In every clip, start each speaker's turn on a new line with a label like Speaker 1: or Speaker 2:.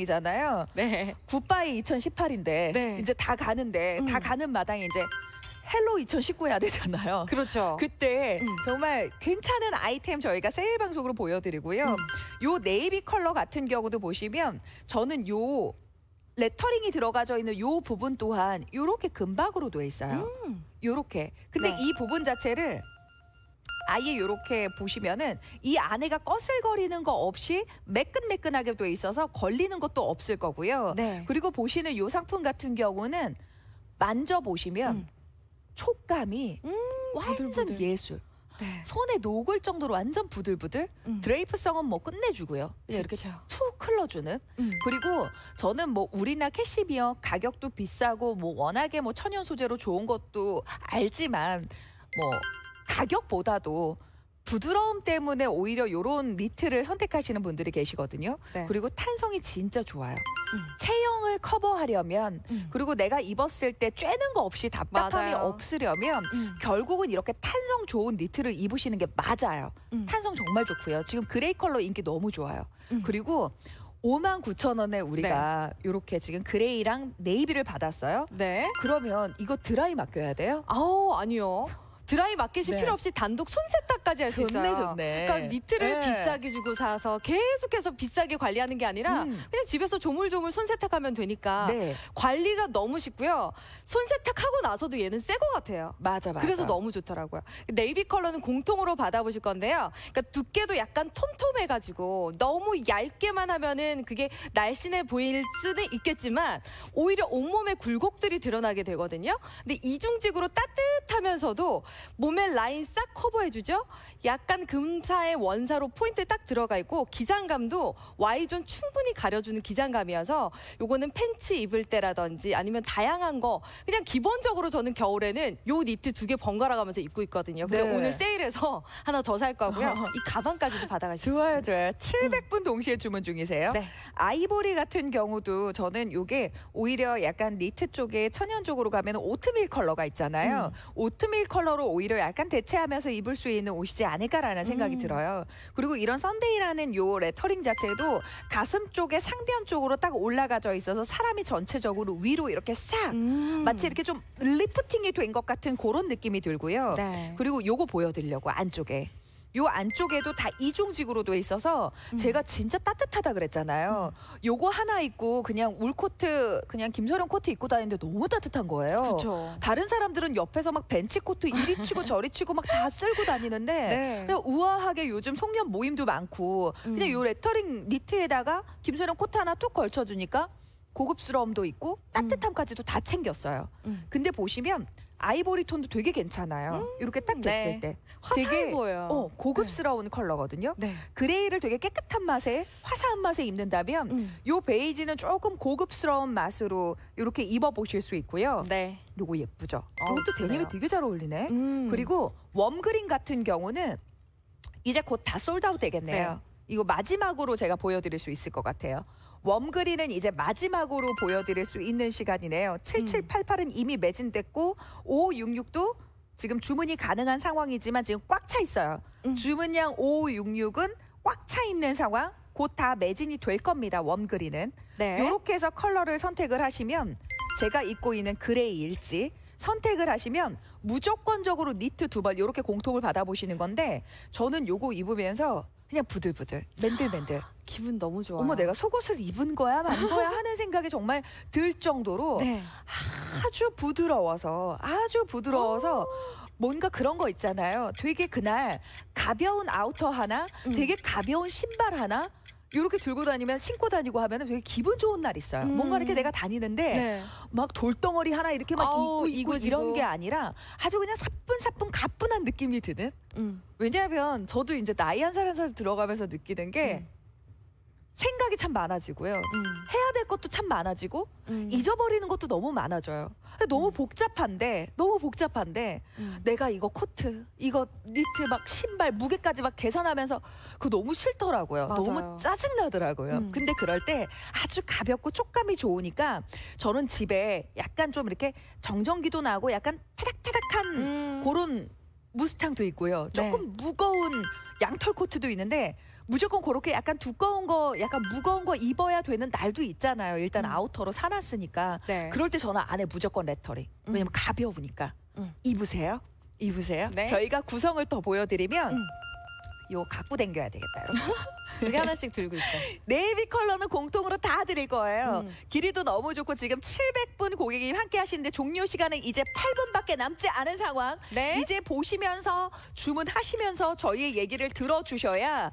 Speaker 1: 이잖아요.
Speaker 2: 네.
Speaker 1: 굿바이 2018인데
Speaker 2: 네.
Speaker 1: 이제 다 가는데 다
Speaker 2: 음.
Speaker 1: 가는 마당에 이제 헬로 2019 해야 되잖아요.
Speaker 2: 그렇죠.
Speaker 1: 그때
Speaker 2: 음.
Speaker 1: 정말 괜찮은 아이템 저희가 세일 방송으로 보여드리고요.
Speaker 2: 음.
Speaker 1: 요 네이비 컬러 같은 경우도 보시면 저는 요 레터링이 들어가져 있는 요 부분 또한 요렇게 금박으로 돼 있어요.
Speaker 2: 음.
Speaker 1: 요렇게. 근데
Speaker 2: 네.
Speaker 1: 이 부분 자체를 아예 요렇게 보시면은 이 안에가 거슬거리는 거 없이 매끈매끈하게 돼 있어서 걸리는 것도 없을 거고요.
Speaker 2: 네.
Speaker 1: 그리고 보시는 요 상품 같은 경우는 만져 보시면
Speaker 2: 음.
Speaker 1: 촉감이 완전
Speaker 2: 부들부들.
Speaker 1: 예술.
Speaker 2: 네.
Speaker 1: 손에 녹을 정도로 완전 부들부들.
Speaker 2: 음.
Speaker 1: 드레이프성은 뭐 끝내주고요. 이렇게
Speaker 2: 그쵸.
Speaker 1: 툭 흘러주는.
Speaker 2: 음.
Speaker 1: 그리고 저는 뭐 우리나 캐시미어 가격도 비싸고 뭐 워낙에 뭐 천연 소재로 좋은 것도 알지만 뭐 가격보다도 부드러움 때문에 오히려 요런 니트를 선택하시는 분들이 계시거든요.
Speaker 2: 네.
Speaker 1: 그리고 탄성이 진짜 좋아요.
Speaker 2: 음.
Speaker 1: 체형을 커버하려면
Speaker 2: 음.
Speaker 1: 그리고 내가 입었을 때 쬐는 거 없이 답답함이
Speaker 2: 맞아요.
Speaker 1: 없으려면
Speaker 2: 음.
Speaker 1: 결국은 이렇게 탄성 좋은 니트를 입으시는 게 맞아요.
Speaker 2: 음.
Speaker 1: 탄성 정말 좋고요. 지금 그레이 컬러 인기 너무 좋아요.
Speaker 2: 음.
Speaker 1: 그리고 5만 9천 원에 우리가 이렇게 지금 그레이랑 네이비를 받았어요.
Speaker 2: 네.
Speaker 1: 그러면 이거 드라이 맡겨야 돼요?
Speaker 2: 아우 아니요. 드라이 맡기실
Speaker 1: 네.
Speaker 2: 필요 없이 단독 손 세탁까지 할 수 있어요.
Speaker 1: 좋네.
Speaker 2: 그러니까 니트를
Speaker 1: 네.
Speaker 2: 비싸게 주고 사서 계속해서 비싸게 관리하는 게 아니라
Speaker 1: 음.
Speaker 2: 그냥 집에서 조물조물 손 세탁하면 되니까
Speaker 1: 네,
Speaker 2: 관리가 너무 쉽고요. 손 세탁하고 나서도 얘는 새 거 같아요.
Speaker 1: 맞아, 맞아.
Speaker 2: 그래서 너무 좋더라고요. 네이비 컬러는 공통으로 받아보실 건데요. 그러니까 두께도 약간 톰톰해가지고 너무 얇게만 하면은 그게 날씬해 보일 수는 있겠지만 오히려 온몸에 굴곡들이 드러나게 되거든요. 근데 이중직으로 따뜻하면서도 몸의 라인 싹 커버해주죠. 약간 금사의 원사로 포인트 딱 들어가 있고 기장감도 Y존 충분히 가려주는 기장감이어서 요거는 팬츠 입을 때라든지 아니면 다양한 거 그냥 기본적으로 저는 겨울에는 요 니트 두 개 번갈아 가면서 입고 있거든요. 근데
Speaker 1: 네.
Speaker 2: 오늘 세일해서 하나 더 살 거고요. 이 가방까지도 받아가실 수
Speaker 1: 좋아요,
Speaker 2: 있습니다.
Speaker 1: 좋아요. 700분 동시에 주문 중이세요.
Speaker 2: 네.
Speaker 1: 아이보리 같은 경우도 저는 요게 오히려 약간 니트 쪽에 천연 쪽으로 가면 오트밀 컬러가 있잖아요.
Speaker 2: 음.
Speaker 1: 오트밀 컬러로 오히려 약간 대체하면서 입을 수 있는 옷이지 않을까라는 생각이
Speaker 2: 음.
Speaker 1: 들어요. 그리고 이런 선데이라는 요 레터링 자체도 가슴 쪽에 상변 쪽으로 딱 올라가져 있어서 사람이 전체적으로 위로 이렇게 싹
Speaker 2: 음.
Speaker 1: 마치 이렇게 좀 리프팅이 된 것 같은 그런 느낌이 들고요.
Speaker 2: 네.
Speaker 1: 그리고 요거 보여드리려고 안쪽에. 요 안쪽에도 다 이중직으로 돼 있어서
Speaker 2: 음.
Speaker 1: 제가 진짜 따뜻하다 그랬잖아요. 요거 하나 입고 그냥 울 코트 그냥 김서령 코트 입고 다니는데 너무 따뜻한 거예요.
Speaker 2: 그렇죠.
Speaker 1: 다른 사람들은 옆에서 막 벤치 코트 이리 치고 저리 치고 막 다 쓸고 다니는데
Speaker 2: 네.
Speaker 1: 그냥 우아하게 요즘 송년 모임도 많고 그냥
Speaker 2: 음.
Speaker 1: 요 레터링 니트에다가 김서령 코트 하나 툭 걸쳐주니까 고급스러움도 있고 따뜻함까지도 다 챙겼어요.
Speaker 2: 음.
Speaker 1: 근데 보시면 아이보리 톤도 되게 괜찮아요. 이렇게 딱 됐을
Speaker 2: 네.
Speaker 1: 때 되게
Speaker 2: 보여요.
Speaker 1: 어, 고급스러운 컬러거든요.
Speaker 2: 네.
Speaker 1: 그레이를 되게 깨끗한 맛에 화사한 맛에 입는다면
Speaker 2: 음.
Speaker 1: 요 베이지는 조금 고급스러운 맛으로 이렇게 입어 보실 수 있고요.
Speaker 2: 네.
Speaker 1: 요거 예쁘죠?
Speaker 2: 어,
Speaker 1: 이것도 데님에. 되게 잘 어울리네.
Speaker 2: 음.
Speaker 1: 그리고 웜그린 같은 경우는 이제 곧 다 솔드아웃 되겠네요.
Speaker 2: 네.
Speaker 1: 이거 마지막으로 제가 보여드릴 수 있을 것 같아요. 웜그린은 이제 마지막으로 보여드릴 수 있는 시간이네요. 7788은 이미 매진됐고 5566도 지금 주문이 가능한 상황이지만 지금 꽉 차 있어요.
Speaker 2: 음.
Speaker 1: 주문량 5566은 꽉 차 있는 상황. 곧 다 매진이 될 겁니다. 웜그린은.
Speaker 2: 네.
Speaker 1: 이렇게 해서 컬러를 선택을 하시면 제가 입고 있는 그레이 일지 선택을 하시면 무조건적으로 니트 두 벌 이렇게 공통을 받아보시는 건데 저는 요거 입으면서 그냥 부들부들 맨들맨들
Speaker 2: 기분 너무 좋아요.
Speaker 1: 어머 내가 속옷을 입은 거야 만 거야 하는 생각이 정말 들 정도로
Speaker 2: 네.
Speaker 1: 아주 부드러워서 아주 부드러워서 뭔가 그런 거 있잖아요 되게 그날 가벼운 아우터 하나
Speaker 2: 음.
Speaker 1: 되게 가벼운 신발 하나 이렇게 들고 다니면 신고 다니고 하면 되게 기분 좋은 날 있어요.
Speaker 2: 음.
Speaker 1: 뭔가 이렇게 내가 다니는데
Speaker 2: 네.
Speaker 1: 막 돌덩어리 하나 이렇게 막
Speaker 2: 아우,
Speaker 1: 입고 입고. 이런 게 아니라 아주 그냥 사뿐사뿐 가뿐한 느낌이 드는.
Speaker 2: 음.
Speaker 1: 왜냐하면 저도 이제 나이 한 살 한살 들어가면서 느끼는 게
Speaker 2: 음.
Speaker 1: 생각이 참 많아지고요.
Speaker 2: 음.
Speaker 1: 해야 될 것도 참 많아지고
Speaker 2: 음.
Speaker 1: 잊어버리는 것도 너무 많아져요. 너무 복잡한데 너무 복잡한데
Speaker 2: 음.
Speaker 1: 내가 이거 코트, 이거 니트 막 신발 무게까지 막 계산하면서 그거 너무 싫더라고요.
Speaker 2: 맞아요.
Speaker 1: 너무 짜증 나더라고요.
Speaker 2: 음.
Speaker 1: 근데 그럴 때 아주 가볍고 촉감이 좋으니까 저는 집에 약간 좀 이렇게 정전기도 나고 약간 타닥타닥한
Speaker 2: 음.
Speaker 1: 그런 무스탕도 있고요.
Speaker 2: 네.
Speaker 1: 조금 무거운 양털 코트도 있는데 무조건 그렇게 약간 두꺼운 거, 약간 무거운 거 입어야 되는 날도 있잖아요. 일단
Speaker 2: 음.
Speaker 1: 아우터로 사놨으니까.
Speaker 2: 네.
Speaker 1: 그럴 때 저는 안에 무조건 레터링. 왜냐면 가벼우니까.
Speaker 2: 음.
Speaker 1: 입으세요. 입으세요.
Speaker 2: 네.
Speaker 1: 저희가 구성을 더 보여드리면
Speaker 2: 음.
Speaker 1: 요 갖고 댕겨야 되겠다.
Speaker 2: 여기 하나씩 들고 있어.
Speaker 1: 네이비 컬러는 공통으로 다 드릴 거예요.
Speaker 2: 음.
Speaker 1: 길이도 너무 좋고 지금 700분 고객이 함께 하시는데 종료 시간은 이제 8분밖에 남지 않은 상황.
Speaker 2: 네.
Speaker 1: 이제 보시면서 주문하시면서 저희의 얘기를 들어주셔야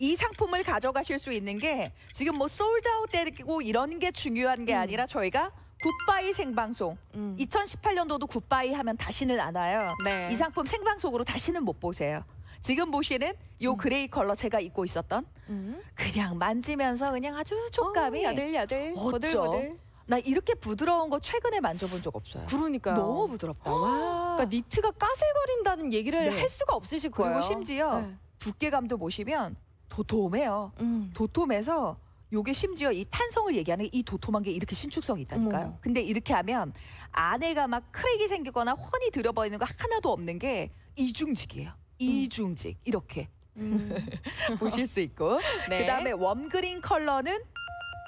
Speaker 1: 이 상품을 가져가실 수 있는 게 지금 뭐 솔드아웃 되고 이런 게 중요한 게
Speaker 2: 음.
Speaker 1: 아니라 저희가 굿바이 생방송
Speaker 2: 음.
Speaker 1: 2018년도도 굿바이 하면 다시는 안 와요.
Speaker 2: 네.
Speaker 1: 이 상품 생방송으로 다시는 못 보세요. 지금 보시는 요 그레이 컬러 제가 입고 있었던
Speaker 2: 음.
Speaker 1: 그냥 만지면서 그냥 아주 촉감이
Speaker 2: 어, 야들야들. 보들보들.
Speaker 1: 나 이렇게 부드러운 거 최근에 만져본 적 없어요.
Speaker 2: 그러니까요.
Speaker 1: 너무 부드럽다. 와.
Speaker 2: 그러니까 니트가 까슬거린다는 얘기를
Speaker 1: 네.
Speaker 2: 할 수가 없으실
Speaker 1: 그리고
Speaker 2: 거예요.
Speaker 1: 심지어
Speaker 2: 네.
Speaker 1: 두께감도 보시면 도톰해요.
Speaker 2: 음.
Speaker 1: 도톰해서 요게 심지어 이 탄성을 얘기하는 이 도톰한 게 이렇게 신축성이 있다니까요.
Speaker 2: 어머.
Speaker 1: 근데 이렇게 하면 안에가 막 크랙이 생기거나 훤히 들어버리는 거 하나도 없는 게 이중직이에요. 이중직 이렇게
Speaker 2: 음.
Speaker 1: 보실 수 있고
Speaker 2: 네.
Speaker 1: 그다음에 웜그린 컬러는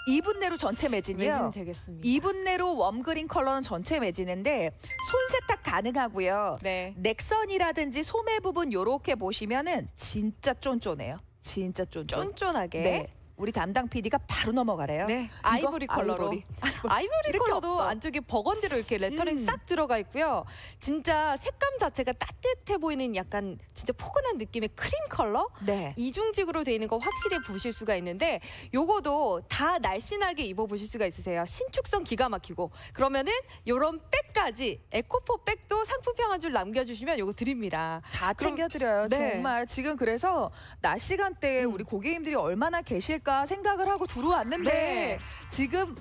Speaker 1: 2분 내로 전체 매진이요.
Speaker 2: 매진 되겠습니다.
Speaker 1: 2분 내로 웜그린 컬러는 전체 매진인데 손 세탁 가능하고요.
Speaker 2: 네.
Speaker 1: 넥선이라든지 소매 부분 요렇게 보시면은 진짜 쫀쫀해요. 진짜 쫀쫀.
Speaker 2: 쫀쫀하게.
Speaker 1: 네. 우리 담당 PD가 바로 넘어가래요.
Speaker 2: 네, 아이보리 컬러로.
Speaker 1: 아이보리.
Speaker 2: 아이보리 컬러도
Speaker 1: 없어.
Speaker 2: 안쪽에 버건디로 이렇게 레터링
Speaker 1: 음.
Speaker 2: 싹 들어가 있고요. 진짜 색감 자체가 따뜻해 보이는 약간 진짜 포근한 느낌의 크림 컬러?
Speaker 1: 네.
Speaker 2: 이중직으로 돼 있는 거 확실히 보실 수가 있는데 요거도 다 날씬하게 입어 보실 수가 있으세요. 신축성 기가 막히고 그러면은 요런 백까지 에코포 백도 상품평 한 줄 남겨 주시면 요거 드립니다.
Speaker 1: 다
Speaker 2: 그럼-
Speaker 1: 챙겨 드려요.
Speaker 2: 네.
Speaker 1: 정말 지금 그래서 낮 시간대에
Speaker 2: 음.
Speaker 1: 우리 고객님들이 얼마나 계실 까 생각을 하고 들어왔는데
Speaker 2: 네.
Speaker 1: 지금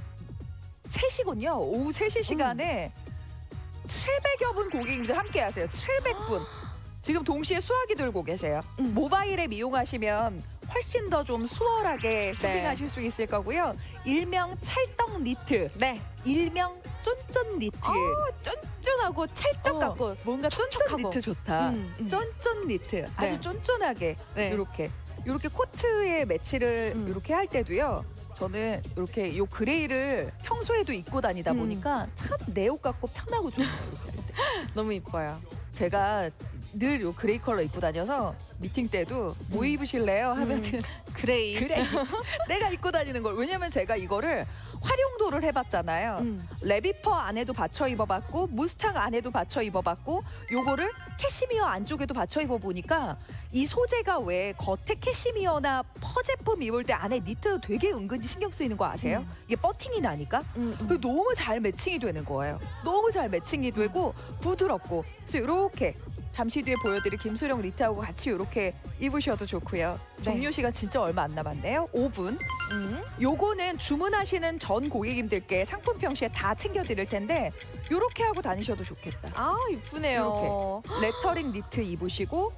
Speaker 1: 3시군요. 오후 3시 시간에 700여 분 고객님들 함께 하세요. 700분. 지금 동시에 수화기 들고 계세요.
Speaker 2: 음.
Speaker 1: 모바일 앱 이용하시면 훨씬 더 좀 수월하게
Speaker 2: 네.
Speaker 1: 쇼핑하실 수 있을 거고요. 일명 찰떡 니트,
Speaker 2: 네,
Speaker 1: 일명 쫀쫀 니트.
Speaker 2: 쫀쫀하고 찰떡
Speaker 1: 어,
Speaker 2: 같고
Speaker 1: 뭔가 쫀쫀
Speaker 2: 촉촉하고.
Speaker 1: 니트 좋다.
Speaker 2: 음, 음.
Speaker 1: 쫀쫀 니트 아주
Speaker 2: 네.
Speaker 1: 쫀쫀하게
Speaker 2: 네.
Speaker 1: 이렇게 이렇게 코트에 매치를
Speaker 2: 음.
Speaker 1: 이렇게 할 때도요. 저는 이렇게 요 그레이를 평소에도 입고 다니다
Speaker 2: 음.
Speaker 1: 보니까 참 내 옷 같고 편하고 좋아요.
Speaker 2: 너무 이뻐요.
Speaker 1: 제가 늘 요 그레이 컬러 입고 다녀서 미팅 때도 뭐 입으실래요? 하면은
Speaker 2: 그레이.
Speaker 1: 그래 내가 입고 다니는 걸 왜냐면 제가 이거를 활용도를 해봤잖아요.
Speaker 2: 음.
Speaker 1: 레비퍼 안에도 받쳐 입어봤고 무스탕 안에도 받쳐 입어봤고 요거를 캐시미어 안쪽에도 받쳐 입어보니까 이 소재가 왜 겉에 캐시미어나 퍼 제품 입을 때 안에 니트 되게 은근히 신경 쓰이는 거 아세요?
Speaker 2: 음.
Speaker 1: 이게 버팅이 나니까
Speaker 2: 음, 음.
Speaker 1: 너무 잘 매칭이 되는 거예요. 너무 잘 매칭이 되고 부드럽고 그래서 이렇게 잠시 뒤에 보여드릴 김소령 니트하고 같이 이렇게 입으셔도 좋고요.
Speaker 2: 네.
Speaker 1: 종료 시간 진짜 얼마 안 남았네요. 5분.
Speaker 2: 음.
Speaker 1: 요거는 주문하시는 전 고객님들께 상품 평시에 다 챙겨드릴 텐데 요렇게 하고 다니셔도 좋겠다.
Speaker 2: 아 이쁘네요.
Speaker 1: 레터링 니트 입으시고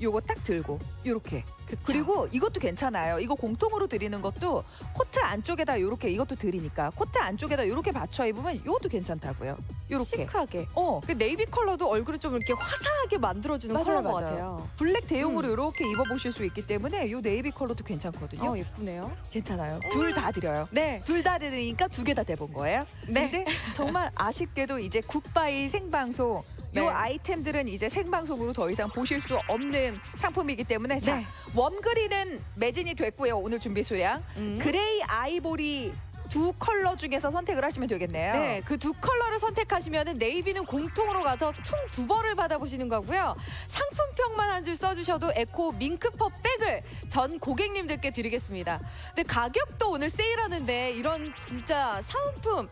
Speaker 1: 요거 딱 들고 요렇게
Speaker 2: 그쵸.
Speaker 1: 그리고 이것도 괜찮아요. 이거 공통으로 드리는 것도 코트 안쪽에다 요렇게 이것도 드리니까 코트 안쪽에다 요렇게 받쳐 입으면 이것도 괜찮다고요. 요렇게.
Speaker 2: 시크하게.
Speaker 1: 어.
Speaker 2: 그 네이비 컬러도 얼굴을 좀 이렇게 화사하게 만들어주는
Speaker 1: 맞아요,
Speaker 2: 컬러인 것
Speaker 1: 맞아요.
Speaker 2: 같아요.
Speaker 1: 블랙 대용으로
Speaker 2: 음.
Speaker 1: 이렇게 입어보실 수 있기 때문에 요 네이비 컬러도 괜찮거든요.
Speaker 2: 어 예쁘네요.
Speaker 1: 괜찮아요. 둘다 드려요.
Speaker 2: 네.
Speaker 1: 둘 다 드리니까 두 개 다 대본 거예요.
Speaker 2: 네.
Speaker 1: 근데 정말 아쉽게도 이제 굿바이 생방송 요
Speaker 2: 네.
Speaker 1: 아이템들은 이제 생방송으로 더 이상 보실 수 없는 상품이기 때문에 자
Speaker 2: 네.
Speaker 1: 웜그린은 매진이 됐고요 오늘 준비 수량
Speaker 2: 음.
Speaker 1: 그레이 아이보리 두 컬러 중에서 선택을 하시면 되겠네요.
Speaker 2: 네, 그 두 컬러를 선택하시면 네이비는 공통으로 가서 총 두 벌을 받아보시는 거고요. 상품평만 한 줄 써주셔도 에코 밍크퍼 백을 전 고객님들께 드리겠습니다. 근데 가격도 오늘 세일하는데 이런 진짜 사은품,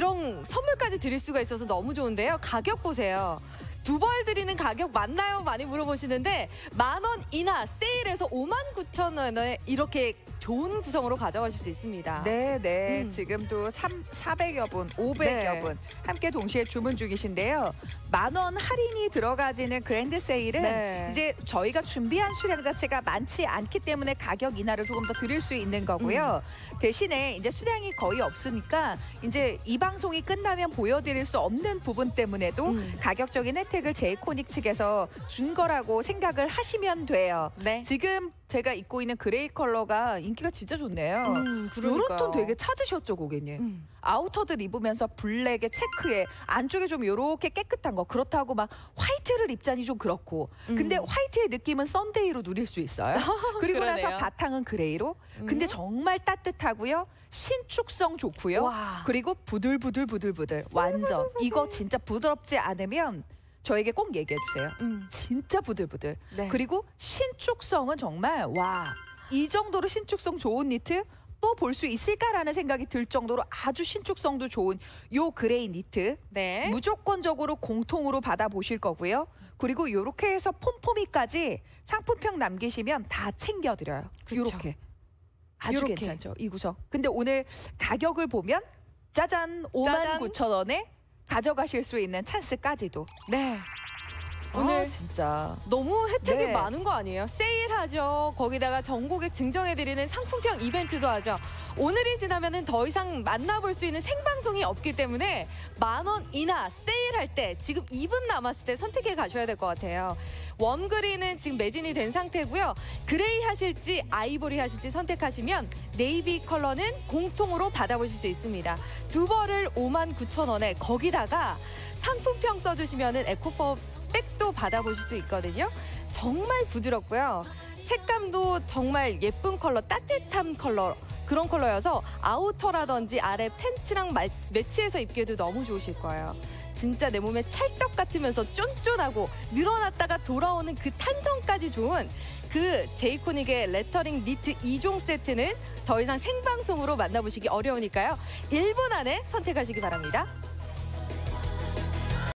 Speaker 2: 이런 선물까지 드릴 수가 있어서 너무 좋은데요. 가격 보세요. 두벌 드리는 가격 맞나요? 많이 물어보시는데 만 원 이하 세일해서 5만 9천 원에 이렇게 좋은 구성으로 가져가실 수 있습니다.
Speaker 1: 네, 네.
Speaker 2: 음.
Speaker 1: 지금도 3, 400여 분, 500여
Speaker 2: 네.
Speaker 1: 분 함께 동시에 주문 중이신데요. 만 원 할인이 들어가지는 그랜드 세일은
Speaker 2: 네.
Speaker 1: 이제 저희가 준비한 수량 자체가 많지 않기 때문에 가격 인하를 조금 더 드릴 수 있는 거고요. 대신에 이제 수량이 거의 없으니까 이제 이 방송이 끝나면 보여드릴 수 없는 부분 때문에도
Speaker 2: 음.
Speaker 1: 가격적인 혜택을 제이코닉 측에서 준 거라고 생각을 하시면 돼요.
Speaker 2: 네.
Speaker 1: 지금 제가 입고 있는 그레이 컬러가 인기가 진짜 좋네요.
Speaker 2: 음,
Speaker 1: 요런 톤 되게 찾으셨죠, 고객님.
Speaker 2: 음.
Speaker 1: 아우터들 입으면서 블랙에 체크에 안쪽에 좀 요렇게 깨끗한 거 그렇다고 막 화이트를 입자니 좀 그렇고 근데
Speaker 2: 음.
Speaker 1: 화이트의 느낌은 썬데이로 누릴 수 있어요. 그리고 나서. 바탕은 그레이로 근데
Speaker 2: 음.
Speaker 1: 정말 따뜻하고요. 신축성 좋고요.
Speaker 2: 와.
Speaker 1: 그리고 부들부들 부들부들 완전 이거 진짜 부드럽지 않으면 저에게 꼭 얘기해 주세요.
Speaker 2: 음.
Speaker 1: 진짜 부들부들.
Speaker 2: 네.
Speaker 1: 그리고 신축성은 정말 와 이 정도로 신축성 좋은 니트 또볼수 있을까라는 생각이 들 정도로 아주 신축성도 좋은 요 그레이 니트
Speaker 2: 네.
Speaker 1: 무조건적으로 공통으로 받아보실 거고요. 그리고 요렇게 해서 폼폼이까지 상품평 남기시면 다 챙겨드려요.
Speaker 2: 그쵸.
Speaker 1: 요렇게 아주
Speaker 2: 요렇게.
Speaker 1: 괜찮죠 이 구석. 근데 오늘 가격을 보면 짜잔 5만
Speaker 2: 짜잔.
Speaker 1: 9천 원에 가져가실 수 있는 찬스까지도.
Speaker 2: 네.
Speaker 1: 오늘
Speaker 2: 오늘
Speaker 1: 진짜
Speaker 2: 너무 혜택이
Speaker 1: 네.
Speaker 2: 많은 거 아니에요? 세일하죠. 거기다가 전 고객 증정해드리는 상품평 이벤트도 하죠. 오늘이 지나면은 더 이상 만나볼 수 있는 생방송이 없기 때문에 만 원 이나 세일할 때 지금 2분 남았을 때 선택해 가셔야 될 것 같아요. 웜그린은 지금 매진이 된 상태고요. 그레이 하실지 아이보리 하실지 선택하시면 네이비 컬러는 공통으로 받아보실 수 있습니다. 두 벌을 5만 9천 원에 거기다가 상품평 써주시면은 에코퍼 백도 받아보실 수 있거든요. 정말 부드럽고요. 색감도 정말 예쁜 컬러, 따뜻한 컬러 그런 컬러여서 아우터라든지 아래 팬츠랑 말- 매치해서 입기에도 너무 좋으실 거예요. 진짜 내 몸에 찰떡 같으면서 쫀쫀하고 늘어났다가 돌아오는 그 탄성까지 좋은 그 제이코닉의 레터링 니트 2종 세트는 더 이상 생방송으로 만나보시기 어려우니까요. 1분 안에 선택하시기 바랍니다.